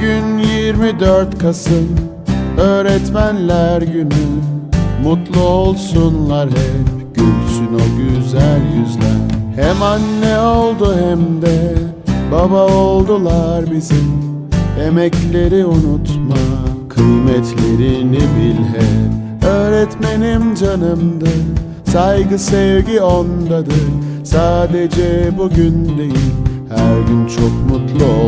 24 Kasım Öğretmenler Günü. Mutlu olsunlar hep Gülsün o güzel yüzler. Hem anne oldu hem de Baba oldular bizim. Emekleri unutma Kıymetlerini bil hep. Öğretmenim canımdır Saygı sevgi ondadır. Sadece bugün değil Her gün çok mutlu olsun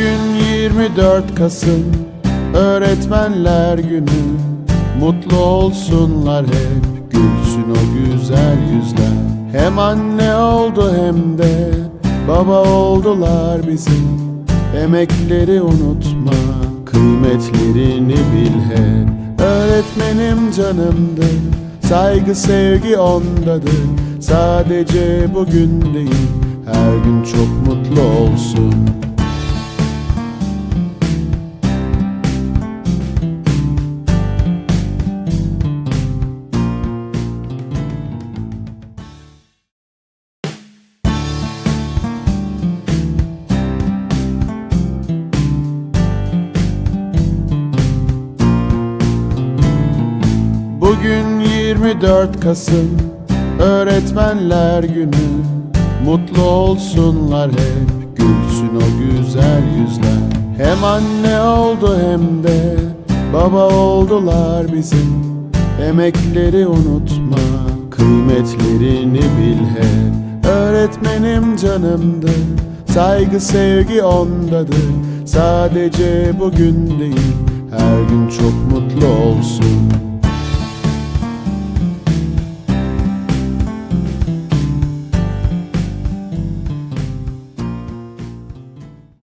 Bugün 24 Kasım Öğretmenler Günü. Mutlu olsunlar hep Gülsün o güzel yüzler. Hem anne oldu hem de Baba oldular bizim. Emekleri unutma Kıymetlerini bil hep. Öğretmenim canımdır Saygı sevgi ondadır. Sadece bugün değil Her gün çok mutlu olsun Bugün 24 Kasım Öğretmenler Günü. Mutlu olsunlar hep Gülsün o güzel yüzler. Hem anne oldu hem de Baba oldular bizim. Emekleri unutma Kıymetlerini bil hep. Öğretmenim canımdır Saygı sevgi ondadır. Sadece bugün değil Her gün çok mutlu